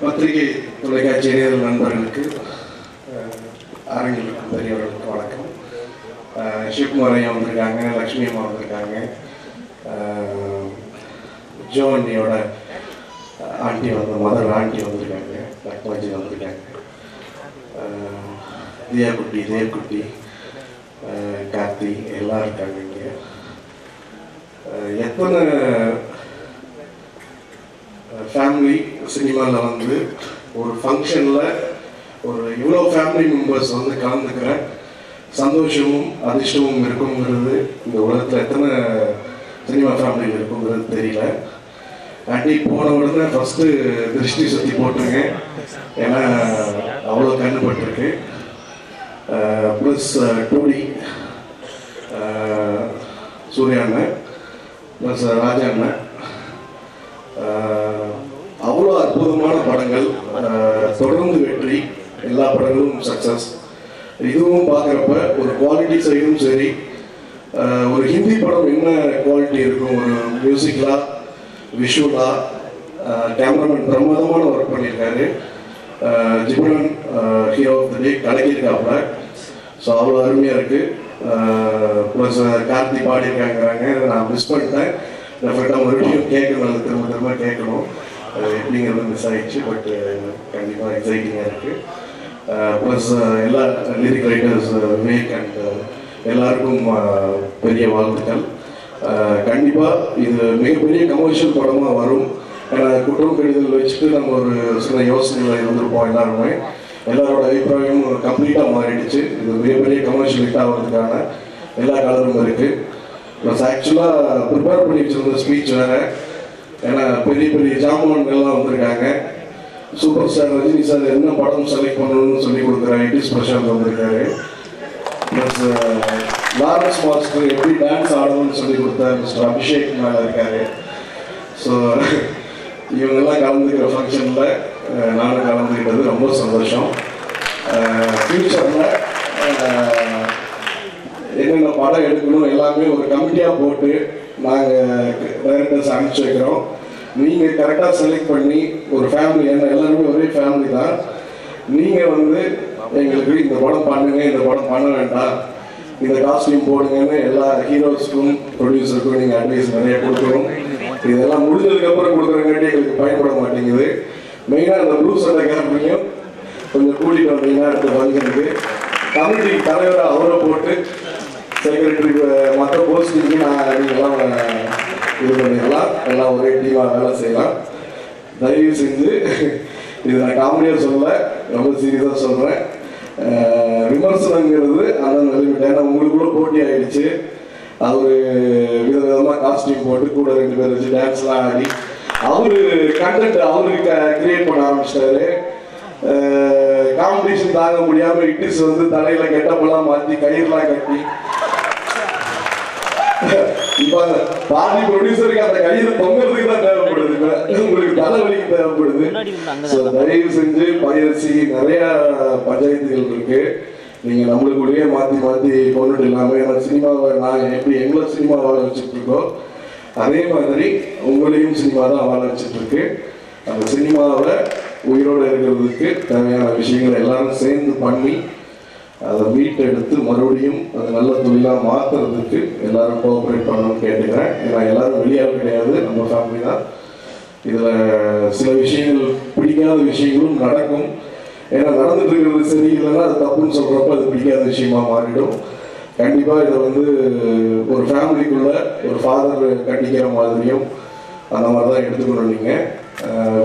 பத்திரிகை தொலைக்காட்சி இணையதள நண்பர்களுக்கு அஹ், பெரியவர்களுக்கு வணக்கம். சிவகுமார் ஐயா வந்திருக்காங்க லக்ஷ்மி அம்மா வந்திருக்காங்க ஜோ அண்ணியோட ஆண்டி வந்து மதர் ஆண்டி வந்திருக்காங்க லக்மாஜி வந்திருக்காங்க. தியாகுட்டி தியா தேவ்குட்டி கார்த்தி எல்லாம் இருக்காங்க இங்கே. எத்தனை ஃபேமிலி சினிமாவில் வந்து ஒரு ஃபங்க்ஷனில் ஒரு இவ்வளோ ஃபேமிலி மெம்பர்ஸ் வந்து கலந்துக்கிற சந்தோஷமும் அதிர்ஷ்டமும் இருக்குங்கிறது இந்த உலகத்தில் எத்தனை சினிமா ஃபேமிலியில் இருக்குங்கிறது தெரியல. ஆண்டி போன உடனே ஃபஸ்ட்டு திருஷ்டி சுற்றி போட்டுருங்க ஏன்னா அவ்வளோ கண்ணுபட்டிருக்கு ப்ளஸ் டூடி சூர்யா அண்ணன் ப்ளஸ் ராஜா அண்ணன். அவ்வளோ அற்புதமான படங்கள் தொடர்ந்து வெற்றி எல்லா படங்களும் சக்ஸஸ் இதுவும் பார்க்குறப்ப ஒரு குவாலிட்டி சைடும் சரி ஒரு ஹிந்தி படம் என்ன குவாலிட்டி இருக்கும் ஒரு மியூசிக்கலா விஷுவலா கேமராமேன் பிரமாதமான ஒர்க் பண்ணியிருக்காரு. ஜிபுலன் ஹீரோ ஆஃப் த டே கலக்கியிருக்காப்புல. ஸோ அவ்வளோ அருமையாக இருக்குது ப்ளஸ் கார்த்தி பாடியிருக்காங்கிறாங்க. நான் மிஸ் பண்ணிட்டேன். நம்மகிட்ட மறுபடியும் கேட்கணும் அது திரும்ப திரும்ப கேட்கணும். அது எப்படிங்கிறது மிஸ் ஆயிடுச்சு பட் கண்டிப்பாக எக்ஸைட்டிங்காக இருக்குது ப்ளஸ் எல்லா லிரிக் ரைட்டர்ஸ் விவேக் அண்ட் எல்லாருக்கும் பெரிய வாழ்த்துக்கள். கண்டிப்பாக இது மிகப்பெரிய கமர்ஷியல் படமாக வரும். ஏன்னா குற்றம் கடிதல் வச்சுட்டு நம்ம ஒரு சில யோசனைகள் இருந்திருப்போம் எல்லாருமே. எல்லாரோட அபிப்பிராயமும் கம்ப்ளீட்டாக மாறிடுச்சு. இது மிகப்பெரிய கமர்ஷியல் ஹிட் ஆகிறதுக்கான எல்லா கலரும் இருக்குது ப்ளஸ் ஆக்சுவலாக ப்ரிப்பேர் பண்ணி வச்சிருந்த ஸ்பீச் வேறு. ஏன்னா பெரிய பெரிய ஜாமான்கள்லாம் வந்திருக்காங்க. சூப்பர் ஸ்டார் ரஜினி சார் என்ன படம் செலக்ட் பண்ணணும்னு சொல்லி கொடுக்குற ஐடிஸ் பிரசாந்த் வந்திருக்காரு. ப்ளஸ் லாரன்ஸ் மாஸ்டர் எப்படி டான்ஸ் ஆடணும்னு சொல்லி கொடுத்த மிஸ்டர் அபிஷேக் மேலே இருக்காரு. ஸோ இவங்கெல்லாம் கலந்துக்கிற ஃபங்க்ஷனில் நானும் கலந்துக்கிட்டது ரொம்ப சந்தோஷம். ஃப்யூச்சரில் என்னென்ன படம் எடுக்கணும் எல்லாமே ஒரு கமிட்டியாக போட்டு நாங்கள் டைரக்டர்ஸ் அனுப்பிச்சி வைக்கிறோம். நீங்கள் கரெக்டாக செலக்ட் பண்ணி ஒரு ஃபேமிலி என்ன எல்லாருமே ஒரே ஃபேமிலி தான். நீங்கள் வந்து எங்களுக்கு இந்த படம் பண்ணுங்க இந்த படம் பண்ண வேண்டாம். இந்த காஸ்டியூம் போடுங்கன்னு எல்லா ஹீரோஸ்க்கும் ப்ரொடியூசருக்கும் நீங்கள் அட்வைஸ் நிறைய கொடுக்கணும் இதெல்லாம் முடிஞ்சதுக்கப்புறம் கொடுக்குறங்காட்டி எங்களுக்கு பயன்பட மாட்டேங்குது. மெயினாக இந்த ப்ளூ சட்டை கேரக்டரையும் கொஞ்சம் கூட்டிகிட்டு வந்தீங்கன்னா எடுத்து வந்துருக்கு கமிட்டி தலைவரை அவரை போட்டு செக்ரட்டரி மற்ற போஸ்டிங்க்கு நான் நீங்கள்லாம் இது பண்ணிடலாம். எல்லாம் ஒரே டீமாக வேலை செய்யலாம். தயவு செஞ்சு இது நான் காமெடியாக சொல்லலை ரொம்ப சீரியஸாக சொல்கிறேன் விமர்சனங்கிறது அந்த நிலைமை ஏன்னா உங்களுக்குள்ள போட்டி ஆயிடுச்சு. அவர் விதவிதமாக காஸ்டியூம் போட்டு கூட ரெண்டு பேர் வச்சு டான்ஸ்லாம் ஆடி அவரு கண்டென்ட் அவருக்கு கிரியேட் பண்ண ஆரம்பிச்சிட்டாரு. காம்படிஷன் தாங்க முடியாமல் இட்டிஸ் வந்து தலையில் கெட்டப்பெல்லாம் மாற்றி கயிறுலாம் கட்டி பாதி ப்ரொடியூசருக்கு அந்த கயிறு தொங்குறதுக்கு தான் தேவைப்படுது. உங்களுக்கு தலைவலிக்கு தேவைப்படுது. தயவு செஞ்சு பயிற்சி நிறைய பஞ்சாயத்துகள் இருக்கு. நீங்க நம்மளுக்குள்ளேயே மாத்தி மாத்தி கொண்டுட்டு இல்லாம ஏன்னா சினிமாவை நான் எப்படி எங்களை சினிமா வாழ வச்சுட்டு இருக்கோம் அதே மாதிரி உங்களையும் சினிமா தான் வாழ வச்சுட்டு இருக்கு. அந்த சினிமாவை உயிரோடு இருக்கிறதுக்கு தேவையான விஷயங்களை எல்லாரும் சேர்ந்து பண்ணி அதை மீட்டெடுத்து மறுபடியும் அது நல்ல தொழிலாக மாற்றுறதுக்கு எல்லாரும் கோஆப்ரேட் பண்ணணும்னு கேட்டுக்கிறேன். ஏன்னா எல்லாரும் வெளியாக கிடையாது நம்ம ஃபேமிலி தான். இதில் சில விஷயங்கள் பிடிக்காத விஷயங்களும் நடக்கும். ஏன்னா நடந்துட்டு இருக்கிறது சரி இல்லைன்னா அது தப்புன்னு சொல்கிறப்ப அது பிடிக்காத விஷயமா மாறிடும். கண்டிப்பாக இதை வந்து ஒரு ஃபேமிலிக்குள்ள ஒரு ஃபாதர் கண்டிக்கிற மாதிரியும் அந்த மாதிரி தான் எடுத்துக்கணும் நீங்கள்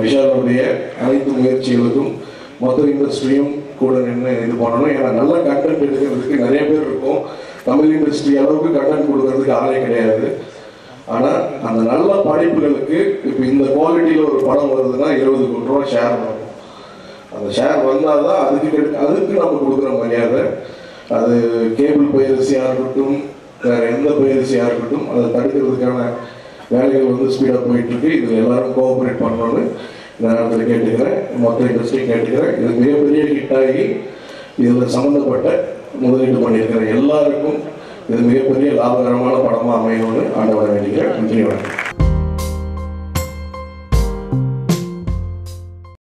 விஷாலுடைய அனைத்து முயற்சிகளுக்கும் மொத்த இண்டஸ்ட்ரியும் கூட நின்று இது பண்ணணும். ஏன்னா நல்ல கண்டென்ட் எடுக்கிறதுக்கு நிறைய பேர் இருக்கும். தமிழ் இண்டஸ்ட்ரி அளவுக்கு கண்டென்ட் கொடுக்கறதுக்கு ஆளே கிடையாது. ஆனால் அந்த நல்ல படைப்புகளுக்கு இப்போ இந்த குவாலிட்டியில் ஒரு படம் வருதுன்னா இருபது கோடி ரூபா ஷேர் வரும். அந்த ஷேர் வந்தால் தான் அதுக்கு கிடை- அதுக்கு நம்ம கொடுக்குற மரியாதை. அது கேபிள் பயிற்சியாக இருக்கட்டும் வேறு எந்த பயிற்சியாக இருக்கட்டும் அதை தடுக்கிறதுக்கான வேலைகள் வந்து ஸ்பீடாக போயிட்டுருக்கு இதில் எல்லாரும் கோஆப்ரேட் பண்ணணும்னு இந்த நேரத்தில் கேட்டுக்கிறேன் மொத்த இண்டஸ்ட்ரியும் கேட்டுக்கிறேன் இது மிகப்பெரிய ஹிட்டாகி இதில் சம்மந்தப்பட்ட முதலீடு பண்ணியிருக்கிறேன் எல்லாருக்கும் இது மிகப்பெரிய லாபகரமான படமாக அமையணும்னு ஆண்டவரை வேண்டிக்கிறேன். நன்றி வணக்கம்.